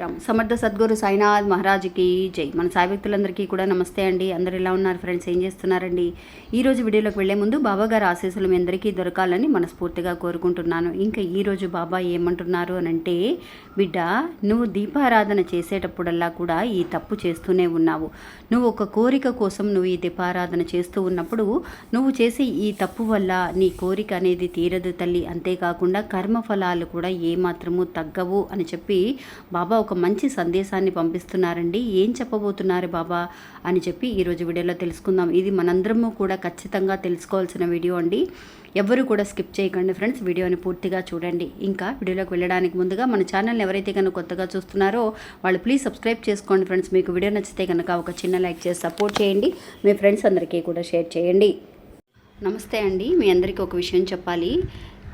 సాయిరామ్ సమర్థ సద్గురు సాయినాథ్ మహారాజుకి జై. మన సాయి భక్తులందరికీ కూడా నమస్తే అండి. అందరు ఎలా ఉన్నారు ఫ్రెండ్స్? ఏం చేస్తున్నారండి? ఈ రోజు వీడియోలోకి వెళ్ళే ముందు బాబా గారి ఆశీస్సులు మీ అందరికీ దొరకాలని మనస్ఫూర్తిగా కోరుకుంటున్నాను. ఇంకా ఈరోజు బాబా ఏమంటున్నారు అని అంటే బిడ్డ నువ్వు దీపారాధన చేసేటప్పుడల్లా కూడా ఈ తప్పు చేస్తూనే ఉన్నావు. నువ్వు ఒక కోరిక కోసం నువ్వు ఈ దీపారాధన చేస్తూ ఉన్నప్పుడు నువ్వు చేసే ఈ తప్పు వల్ల నీ కోరిక అనేది తీరదు తల్లి. అంతేకాకుండా కర్మఫలాలు కూడా ఏమాత్రము తగ్గవు అని చెప్పి బాబా ఒక ఒక మంచి సందేశాన్ని పంపిస్తున్నారండి. ఏం చెప్పబోతున్నారు బాబా? అని చెప్పి ఈరోజు వీడియోలో తెలుసుకుందాం. ఇది మనందరము కూడా ఖచ్చితంగా తెలుసుకోవాల్సిన వీడియో అండి. ఎవరు కూడా స్కిప్ చేయకండి ఫ్రెండ్స్. వీడియోని పూర్తిగా చూడండి. ఇంకా వీడియోలోకి వెళ్ళడానికి ముందుగా మన ఛానల్ని ఎవరైతే కనుక కొత్తగా చూస్తున్నారో వాళ్ళు ప్లీజ్ సబ్స్క్రైబ్ చేసుకోండి ఫ్రెండ్స్. మీకు వీడియో నచ్చితే కనుక ఒక చిన్న లైక్ చేసి సపోర్ట్ చేయండి. మీ ఫ్రెండ్స్ అందరికీ కూడా షేర్ చేయండి. నమస్తే అండి. మీ అందరికీ ఒక విషయం చెప్పాలి.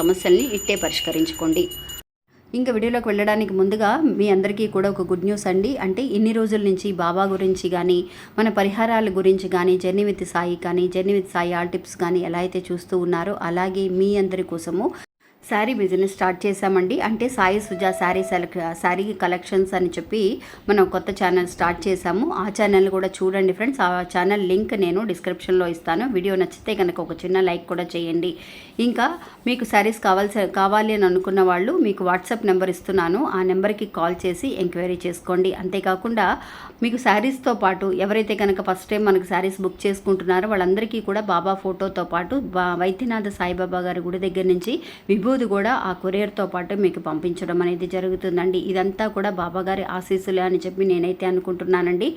సమస్యల్ని ఇట్టే పరిష్కరించుకోండి. ఇంకా వీడియోలోకి వెళ్ళడానికి ముందుగా మీ అందరికీ కూడా ఒక గుడ్ న్యూస్ అండి. అంటే ఇన్ని రోజుల నుంచి బాబా గురించి కానీ మన పరిహారాల గురించి కానీ జర్నీ విత్ సాయి కానీ journey with Sai all tips కానీ ఎలా అయితే చూస్తూ ఉన్నారో అలాగే మీ అందరి కోసము శారీ బిజినెస్ స్టార్ట్ చేశామండి. అంటే సాయి సుజా శారీ సెలెక్ శారీ కలెక్షన్స్ అని చెప్పి మనం కొత్త ఛానల్ స్టార్ట్ చేశాము. ఆ ఛానల్ కూడా చూడండి ఫ్రెండ్స్ ఆ ఛానల్ లింక్ నేను డిస్క్రిప్షన్లో ఇస్తాను. వీడియో నచ్చితే కనుక ఒక చిన్న లైక్ కూడా చేయండి. ఇంకా మీకు శారీస్ కావాల్సి కావాలి అని అనుకున్న వాళ్ళు మీకు వాట్సాప్ నెంబర్ ఇస్తున్నాను. ఆ నెంబర్కి కాల్ చేసి ఎంక్వైరీ చేసుకోండి. అంతేకాకుండా మీకు శారీస్తో పాటు ఎవరైతే కనుక ఫస్ట్ టైం మనకు శారీస్ బుక్ చేసుకుంటున్నారో వాళ్ళందరికీ కూడా బాబా ఫోటోతో పాటు బా- వైద్యనాథ సాయిబాబా గారి గుడి దగ్గర నుంచి విభూ విభూది కూడా ఆ కొరియర్తో పాటు మీకు పంపించడం అనేది జరుగుతుందండి. ఇదంతా కూడా బాబా గారి ఆశీస్సులే అని చెప్పి నేనైతే అనుకుంటున్నానండి.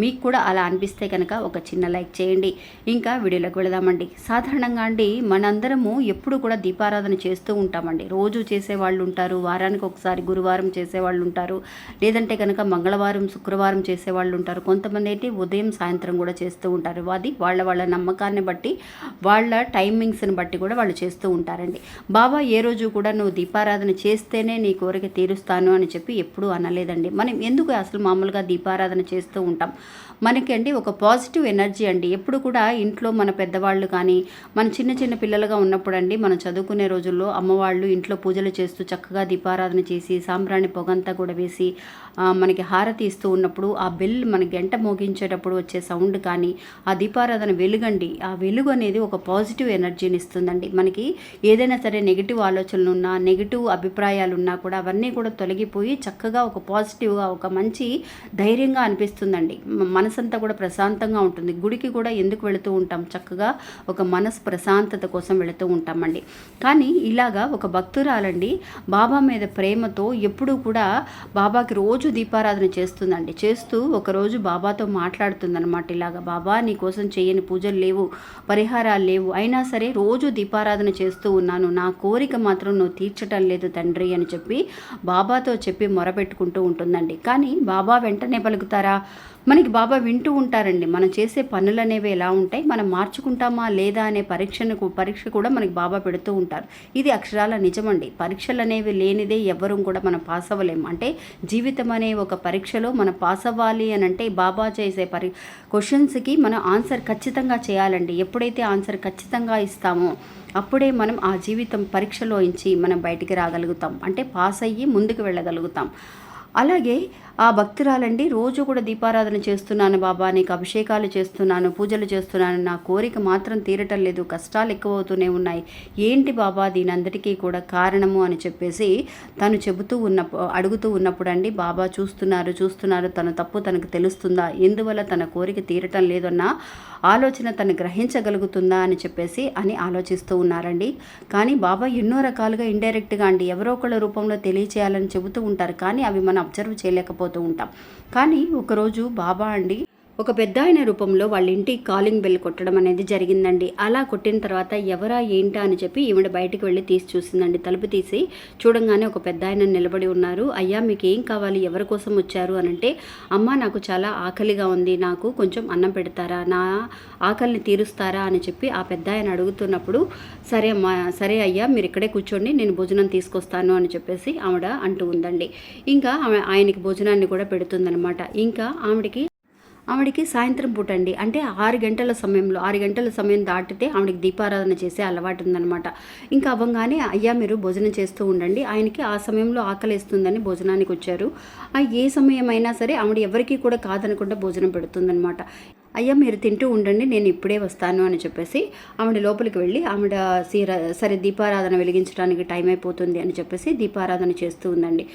మీకు కూడా అలా అనిపిస్తే కనుక ఒక చిన్న లైక్ చేయండి. ఇంకా వీడియోలోకి వెళదామండి. సాధారణంగా అండి మనందరము ఎప్పుడు కూడా దీపారాధన చేస్తూ ఉంటామండి. రోజు చేసేవాళ్ళు ఉంటారు వారానికి ఒకసారి గురువారం చేసేవాళ్ళు ఉంటారు లేదంటే కనుక మంగళవారం శుక్రవారం చేసేవాళ్ళు ఉంటారు. కొంతమంది అయితే ఉదయం సాయంత్రం కూడా చేస్తూ ఉంటారు. అది వాళ్ళ వాళ్ళ నమ్మకాన్ని బట్టి వాళ్ళ టైమింగ్స్ని బట్టి కూడా వాళ్ళు చేస్తూ ఉంటారండి. బాబా ఏ రోజు కూడా నువ్వు దీపారాధన చేస్తేనే నీ కోరిక తీరుస్తాను అని చెప్పి ఎప్పుడూ అనలేదండి. మనం ఎందుకు అసలు మామూలుగా దీపారాధన చేస్తూ ఉంటాం? మనకి అండి ఒక పాజిటివ్ ఎనర్జీ అండి. ఎప్పుడు కూడా ఇంట్లో మన పెద్దవాళ్ళు కానీ మన చిన్న చిన్న పిల్లలుగా ఉన్నప్పుడు అండి మనం చదువుకునే రోజుల్లో అమ్మవాళ్ళు ఇంట్లో పూజలు చేస్తూ చక్కగా దీపారాధన చేసి సాంబ్రాణి పొగంతా కూడా వేసి మనకి హారతి ఇస్తూ ఉన్నప్పుడు ఆ బెల్ మన గంట మోగించేటప్పుడు వచ్చే సౌండ్ కానీ ఆ దీపారాధన వెలుగండి. ఆ వెలుగు అనేది ఒక పాజిటివ్ ఎనర్జీని ఇస్తుందండి. మనకి ఏదైనా సరే నెగిటివ్ ఆలోచనలు ఉన్నా నెగిటివ్ అభిప్రాయాలు ఉన్నా కూడా అవన్నీ కూడా తొలగిపోయి చక్కగా ఒక పాజిటివ్గా ఒక మంచి ధైర్యంగా అనిపిస్తుందండి. మనసంతా కూడా ప్రశాంతంగా ఉంటుంది. గుడికి కూడా ఎందుకు వెళుతూ ఉంటాం? చక్కగా ఒక మనసు ప్రశాంతత కోసం వెళుతూ ఉంటామండి. కానీ ఇలాగా ఒక భక్తురాలండి బాబా మీద ప్రేమతో ఎప్పుడూ కూడా బాబాకి రోజు దీపారాధన చేస్తుందండి. చేస్తూ ఒకరోజు బాబాతో మాట్లాడుతుందన్నమాట ఇలాగా. బాబా నీ కోసం చేయని పూజలు లేవు పరిహారాలు లేవు. అయినా సరే రోజు దీపారాధన చేస్తూ ఉన్నాను. నా కోరిక మాత్రం నువ్వు తీర్చటం లేదు తండ్రి అని చెప్పి బాబాతో చెప్పి మొరపెట్టుకుంటూ ఉంటుందండి. కానీ బాబా వెంటనే పలుకుతారా? మనకి బాబా వింటూ ఉంటారండి. మనం చేసే పనులు అనేవి ఎలా ఉంటాయి? మనం మార్చుకుంటామా లేదా అనే పరీక్షను పరీక్ష కూడా మనకి బాబా పెడుతూ ఉంటారు. ఇది అక్షరాల నిజమండి. పరీక్షలు అనేవి లేనిదే ఎవ్వరూ కూడా మనం పాస్ అవ్వలేము అంటే జీవితం అనే ఒక పరీక్షలో మనం పాస్ అవ్వాలి అని అంటే బాబా చేసే పరి క్వశ్చన్స్కి మనం ఆన్సర్ ఖచ్చితంగా చేయాలండి. ఎప్పుడైతే ఆన్సర్ ఖచ్చితంగా ఇస్తామో అప్పుడే మనం ఆ జీవితం పరీక్షలోంచి మనం బయటికి రాగలుగుతాం. అంటే పాస్ అయ్యి ముందుకు వెళ్ళగలుగుతాం. అలాగే ఆ భక్తురాలండి రోజు కూడా దీపారాధన చేస్తున్నాను బాబా నీకు అభిషేకాలు చేస్తున్నాను పూజలు చేస్తున్నాను. నా కోరిక మాత్రం తీరటం లేదు కష్టాలు ఎక్కువ అవుతూనే ఉన్నాయి. ఏంటి బాబా దీనందరికీ కూడా కారణము అని చెప్పేసి తను చెబుతూ ఉన్న అడుగుతూ ఉన్నప్పుడు అండి బాబా చూస్తున్నారు చూస్తున్నారు. తన తప్పు తనకు తెలుస్తుందా? ఎందువల్ల తన కోరిక తీరటం లేదన్న ఆలోచన తను గ్రహించగలుగుతుందా అని చెప్పేసి అని ఆలోచిస్తూ ఉన్నారండి. కానీ బాబా ఎన్నో రకాలుగా ఇండైరెక్ట్గా అండి ఎవరో ఒకళ్ళ రూపంలో తెలియచేయాలని చెబుతూ ఉంటారు. కానీ అవి మనం అబ్జర్వ్ చేయలేకపోతే ఉంటాం. కానీ ఒకరోజు బాబా అండి ఒక పెద్ద ఆయన రూపంలో వాళ్ళ ఇంటి కాలింగ్ బెల్ కొట్టడం అనేది జరిగిందండి. అలా కొట్టిన తర్వాత ఎవరా ఏంటా అని చెప్పి ఈవిడ బయటికి వెళ్ళి తీసి చూసిందండి. తలుపు తీసి చూడంగానే ఒక పెద్ద ఆయన నిలబడి ఉన్నారు. అయ్యా మీకు ఏం కావాలి? ఎవరి కోసం వచ్చారు? అని అంటే అమ్మ నాకు చాలా ఆకలిగా ఉంది. నాకు కొంచెం అన్నం పెడతారా? నా ఆకలిని తీరుస్తారా? అని చెప్పి ఆ పెద్ద ఆయన అడుగుతున్నప్పుడు సరే అమ్మా సరే అయ్యా మీరు ఇక్కడే కూర్చోండి. నేను భోజనం తీసుకొస్తాను అని చెప్పేసి ఆవిడ అంటూ ఉందండి. ఇంకా ఆమె ఆయనకి భోజనాన్ని కూడా పెడుతుందనమాట ఇంకా ఆవిడకి ఆవిడకి సాయంత్రం పూట అండి. అంటే ఆరు గంటల సమయంలో ఆరు గంటల సమయం దాటితే ఆవిడకి దీపారాధన చేసే అలవాటు ఉందన్నమాట. ఇంకా అవ్వగానే అయ్యా మీరు భోజనం చేస్తూ ఉండండి. ఆయనకి ఆ సమయంలో ఆకలిస్తుందని భోజనానికి వచ్చారు. ఆ ఏ సమయమైనా సరే ఆవిడ ఎవరికి కూడా కాదనకుండా భోజనం పెడుతుందన్నమాట. అయ్యా మీరు తింటూ ఉండండి. నేను ఇప్పుడే వస్తాను అని చెప్పేసి ఆవిడ లోపలికి వెళ్ళి ఆవిడ సీర సరే దీపారాధన వెలిగించడానికి టైం అయిపోతుంది అని చెప్పేసి దీపారాధన చేస్తూ ఉందండి.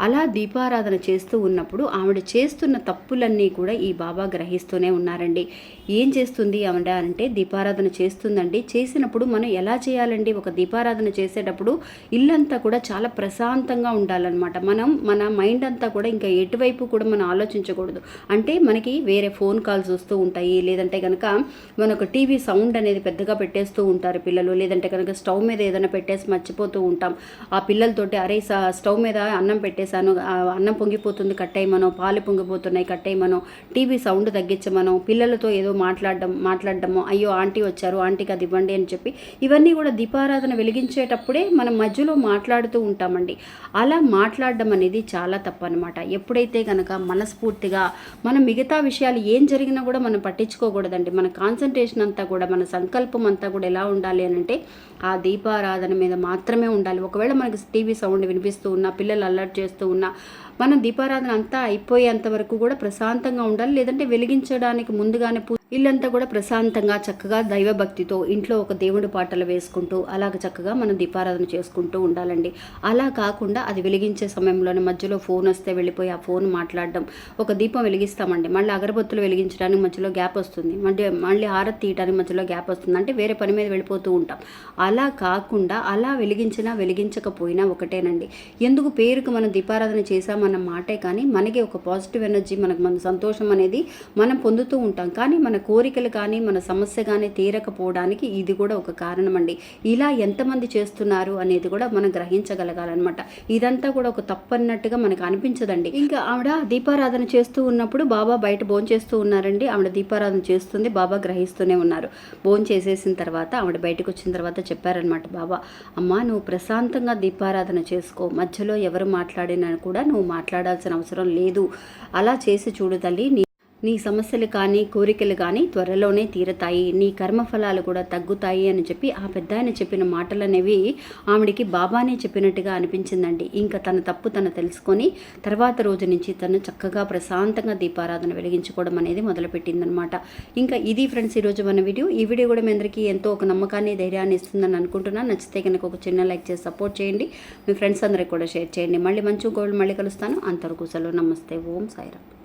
అలా దీపారాధన చేస్తూ ఉన్నప్పుడు ఆవిడ చేస్తున్న తప్పులన్నీ కూడా ఈ బాబా గ్రహిస్తూనే ఉన్నారండి. ఏం చేస్తుంది ఆవిడ అంటే దీపారాధన చేస్తుందండి. చేసినప్పుడు మనం ఎలా చేయాలండి? ఒక దీపారాధన చేసేటప్పుడు ఇల్లంతా కూడా చాలా ప్రశాంతంగా ఉండాలన్నమాట. మనం మన మైండ్ అంతా కూడా ఇంకా ఎటువైపు కూడా మనం ఆలోచించకూడదు. అంటే మనకి వేరే ఫోన్ కాల్స్ వస్తూ ఉంటాయి. లేదంటే కనుక మనకు టీవీ సౌండ్ అనేది పెద్దగా పెట్టేస్తూ ఉంటారు పిల్లలు. లేదంటే కనుక స్టవ్ మీద ఏదైనా పెట్టేసి మర్చిపోతూ ఉంటాం. ఆ పిల్లలతోటి అరే స- స్టవ్ మీద అన్నం పెట్టే ఆ అన్నం పొంగిపోతుంది కట్టేయమనో పాలు పొంగిపోతున్నాయి కట్టేయమనో టీవీ సౌండ్ తగ్గించమనో పిల్లలతో ఏదో మాట్లాడడం మాట్లాడడమో అయ్యో ఆంటీ వచ్చారు ఆంటీకి అది ఇవ్వండి అని చెప్పి ఇవన్నీ కూడా దీపారాధన వెలిగించేటప్పుడే మనం మధ్యలో మాట్లాడుతూ ఉంటామండి. అలా మాట్లాడడం అనేది చాలా తప్పనమాట ఎప్పుడైతే కనుక మనస్ఫూర్తిగా మనం మిగతా విషయాలు ఏం జరిగినా కూడా మనం పట్టించుకోకూడదండి. మన కాన్సన్ట్రేషన్ అంతా కూడా మన సంకల్పం అంతా కూడా ఎలా ఉండాలి అని అంటే ఆ దీపారాధన మీద మాత్రమే ఉండాలి. ఒకవేళ మనకి టీవీ సౌండ్ వినిపిస్తూ ఉన్నా పిల్లలు అలర్ట్ చేస్తూ ఉన్నా మనం దీపారాధన అంతా అయిపోయేంత వరకు కూడా ప్రశాంతంగా ఉండాలి లేదంటే వెలిగించడానికి ముందుగానే ఇల్లంతా కూడా ప్రశాంతంగా చక్కగా దైవభక్తితో ఇంట్లో ఒక దేవుడి పాటలు వేసుకుంటూ అలాగ చక్కగా మనం దీపారాధన చేసుకుంటూ ఉండాలండి. అలా కాకుండా అది వెలిగించే సమయంలోనే మధ్యలో ఫోన్ వస్తే వెళ్ళిపోయి ఆ ఫోన్ మాట్లాడడం ఒక దీపం వెలిగిస్తామండి. మళ్ళీ అగరబత్తులు వెలిగించడానికి మధ్యలో గ్యాప్ వస్తుంది. మళ్ళీ మళ్ళీ హారతి తీయడానికి మధ్యలో గ్యాప్ వస్తుంది. అంటే వేరే పని మీద వెళ్ళిపోతూ ఉంటాం. అలా కాకుండా అలా వెలిగించినా వెలిగించకపోయినా ఒకటేనండి. ఎందుకు పేరుకు మనం దీపారాధన చేశామన్న మాటే కానీ మనకి ఒక పాజిటివ్ ఎనర్జీ మనకు మన సంతోషం అనేది మనం పొందుతూ ఉంటాం. కానీ మన కోరికలు కానీ మన సమస్య కానీ తీరకపోవడానికి ఇది కూడా ఒక కారణం అండి ఇలా ఎంతమంది చేస్తున్నారు అనేది కూడా మనం గ్రహించగలగాలన్నమాట. ఇదంతా కూడా ఒక తప్పన్నట్టుగా మనకు అనిపించదండి. ఇంకా ఆవిడ దీపారాధన చేస్తూ ఉన్నప్పుడు బాబా బయట భోజనం చేస్తూ ఉన్నారండి. ఆవిడ దీపారాధన చేస్తుంది బాబా గ్రహిస్తూనే ఉన్నారు. భోజనం చేసేసిన తర్వాత ఆవిడ బయటకు వచ్చిన తర్వాత చెప్పారనమాట బాబా అమ్మా నువ్వు ప్రశాంతంగా దీపారాధన చేసుకో. మధ్యలో ఎవరు మాట్లాడినా కూడా నువ్వు మాట్లాడాల్సిన అవసరం లేదు. అలా చేసి చూడు తల్లి నీ నీ సమస్యలు కానీ కోరికలు కానీ త్వరలోనే తీరతాయి. నీ కర్మఫలాలు కూడా తగ్గుతాయి అని చెప్పి ఆ పెద్ద ఆయన చెప్పిన మాటలు అనేవి ఆవిడికి బాబానే చెప్పినట్టుగా అనిపించిందండి. ఇంకా తన తప్పు తను తెలుసుకొని తర్వాత రోజు నుంచి తను చక్కగా ప్రశాంతంగా దీపారాధన వెలిగించుకోవడం అనేది మొదలుపెట్టిందనమాట. ఇంకా ఇది ఫ్రెండ్స్ ఈరోజు మన వీడియో. ఈ వీడియో కూడా మీ అందరికీ ఎంతో ఒక నమ్మకాన్ని ధైర్యాన్ని ఇస్తుందని అనుకుంటున్నాను. నచ్చితే కనుక ఒక చిన్న లైక్ చేసి సపోర్ట్ చేయండి. మీ ఫ్రెండ్స్ అందరికి కూడా షేర్ చేయండి. మళ్ళీ మంచి గోల్డ్ మళ్ళీ కలుస్తాను. అంతవరకు సెలవు. నమస్తే. ఓం సాయిరామ్.